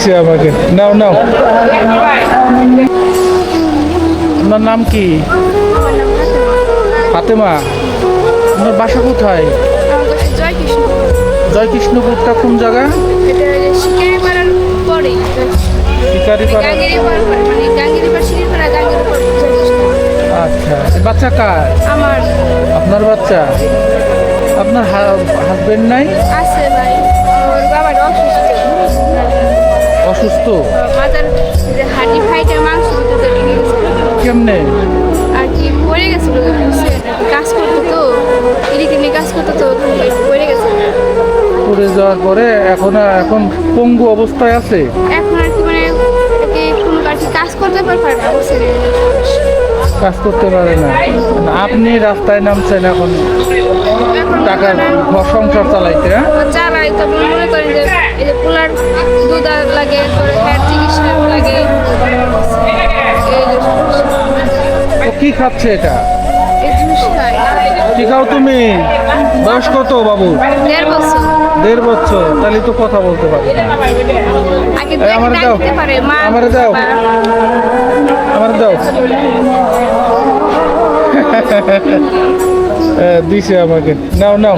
দিছে আমাকে। নাও নাও। আপনার নাম কি? ফাতেমা। আপনার বাসা কোথায়? জয় কৃষ্ণ জয়কৃষ্ণপুরটা কোন জায়গা? আচ্ছা বাচ্চা কার? আমার আপনার বাচ্চা? আপনার হাজবেন্ড নাই? আছে ভাই অসুস্থ। অসুস্থ? মাথার যে হাড্ডি ফাইটে মাংস তো কেমনে? আর কি পড়ে গেছিল কাজ করতো তো এদিকে নিয়ে কাজ করতো তো পড়ে গেছে। পড়ে যাওয়ার পরে এখন এখন পঙ্গু অবস্থায় আছে? এখন আর কি মানে কোনো কাজ করতে পারে না? কাজ করতে পারে না। আপনি রাস্তায় নামছেন এখন। টাকার ঘর সংসার চালাইতে হ্যাঁ? চালাই তবে মনে করেন যে এই যে পোলার দুধ লাগে হ্যার চিকিৎসা লাগে। কি খাচ্ছে এটা? কি খাও তুমি? বয়স কত বাবু? দেড় বছর। দেড় বছর তাহলে তো কথা বলতে পারবে আমারে দাও। আমারে দাও। আমার দাও। দিছে আমাকে। নাও নাও।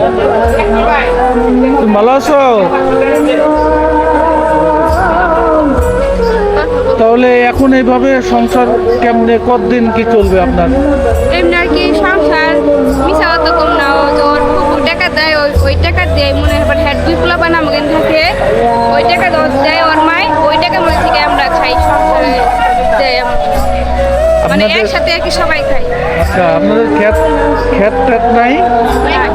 তুমি ভালো আছো? তাহলে এখন এইভাবে সংসার কেমনে, কতদিন কি চলবে আপনার? এমনি আর কি সংসার মিশা অত কম না ওর টাকা দেয়, ওই ওই টাকা দেয়, মনে হয় হ্যাঁ দুই পোলা বানা আমাকে থাকে। ওই টাকা দেয় ওর মাই ওই টাকার মধ্যে থেকে আমরা খাই, সংসারে দেয়। মানে একসাথে আর কি সবাই খাই। আচ্ছা আপনাদের ক্ষেত ক্ষেত ট্যাত নাই?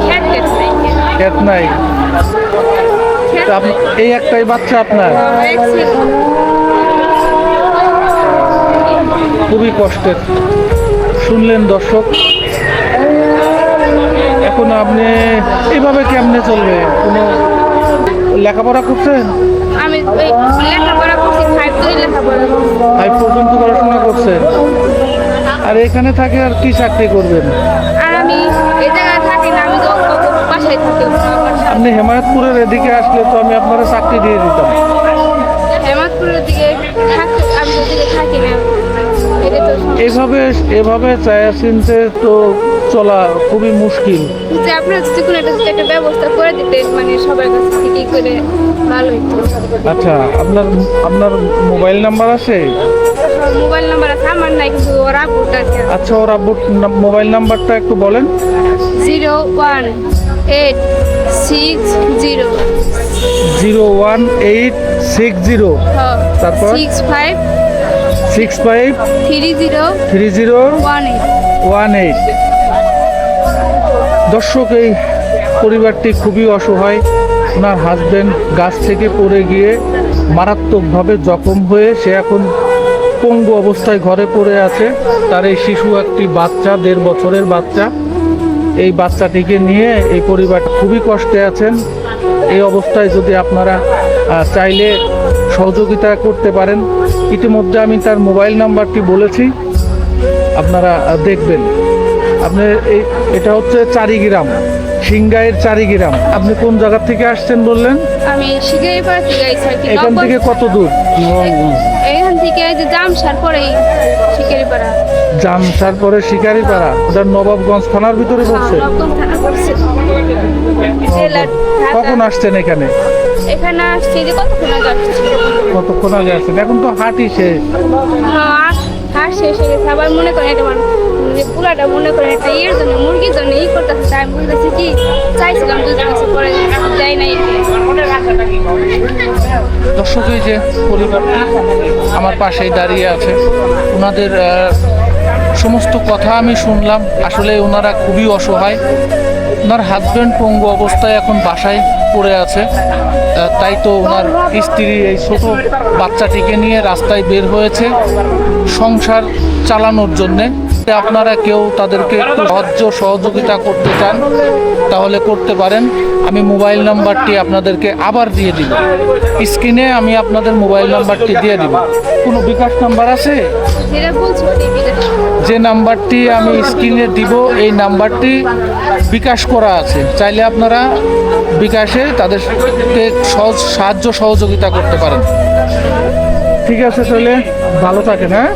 খ্যাত খ্যাত নাই ক্ষেত নাই। এই একটাই বাচ্চা আপনার? খুবই কষ্টের। শুনলেন দর্শক। এখন আপনি এইভাবে কেমনে চলবে? কোনো লেখাপড়া করছেন? আমি লেখাপড়া করছি ফাইভ লেখাপড়া। ফাইভ পর্যন্ত পড়াশোনা করছেন? আর এখানে থাকে আর কি চাকরি করবেন? আর আমি এই জায়গায় থাকি না আমি বাসায় থাকি। আপনি হেমায়তপুরের এদিকে আসলে তো আমি আপনারা চাকরি দিয়ে দিতাম। হেমাদপুরের দিকে আমি ওদিকে থাকি না। এটা তো সমস্যা। এভাবে এভাবে চায়া চিনতে তো চলা খুবই মুশকিল। যে আপনারা যদি কোনো একটা একটা ব্যবস্থা করে দিতেন মানে সবার কাছ থেকে করে ভালো আচ্ছা আপনার আপনার মোবাইল নাম্বার আছে? মোবাইল নাম্বার আছে আমার নাই কিন্তু ওরা ভোটার আচ্ছা ওর আব্বুর মোবাইল নাম্বারটা একটু বলেন। Zero one eight six zero. Zero one eight six zero. তারপর? Six five six five three zero three zero one eight. One eight. দর্শক এই পরিবারটি খুবই অসহায়। ওনার হাজবেন্ড গাছ থেকে পড়ে গিয়ে মারাত্মকভাবে জখম হয়ে সে এখন পঙ্গু অবস্থায় ঘরে পড়ে আছে। তার এই শিশু একটি বাচ্চা, দেড় বছরের বাচ্চা। এই বাচ্চাটিকে নিয়ে এই পরিবার খুবই কষ্টে আছেন। এই অবস্থায় যদি আপনারা চাইলে সহযোগিতা করতে পারেন। ইতিমধ্যে আমি তার মোবাইল নাম্বারটি বলেছি। আপনারা দেখবেন। আপনার এই, এটা হচ্ছে চারিগ্রাম। সিংগাইয়ের চারিগ্রাম। আপনি কোন জায়গা থেকে আসছেন বললেন? আমি শিখেই পাড়া থেকে আইছি এখান থেকে কত দূর? এখান থেকে যে জামসার পরেই শিখেই পাড়া। জামসার পরে শিকারিপাড়া ওটা নবাবগঞ্জ থানার ভিতরে পড়ছে? থানা পড়ছে। কখন আসছেন এখানে? এখানে আসছি যে কতক্ষণ আগে আসছি। কতক্ষণ আগে আসছেন? এখন তো হাঁটি শেষ। হ্যাঁ হার শেষ হয়ে গেছে। আবার মনে করেন এটা মানে যে পুরাটা মনে করেন একটা ইয়ের জন্য, মুরগির জন্য ই আমি কি, চাইছিলাম পরে যাই নাই। যে পরিবার আমার পাশেই দাঁড়িয়ে আছে ওনাদের সমস্ত কথা আমি শুনলাম, আসলে ওনারা খুবই অসহায়। ওনার হাজব্যান্ড পঙ্গু অবস্থায় এখন বাসায় পড়ে আছে তাই তো ওনার স্ত্রী, এই ছোট বাচ্চাটিকে নিয়ে রাস্তায় বের হয়েছে, সংসার চালানোর জন্যে। আপনারা কেউ তাদেরকে সাহায্য সহযোগিতা করতে চান তাহলে করতে পারেন। আমি মোবাইল নাম্বারটি আপনাদেরকে আবার দিয়ে দিব। স্ক্রিনে আমি আপনাদের মোবাইল নাম্বারটি দিয়ে দিব। কোনো বিকাশ নাম্বার আছে? যে নাম্বারটি আমি স্ক্রিনে দিব এই নাম্বারটি বিকাশ করা আছে। চাইলে আপনারা বিকাশে তাদেরকে সহজ সাহায্য সহযোগিতা করতে পারেন। ঠিক আছে তাহলে ভালো থাকেন হ্যাঁ?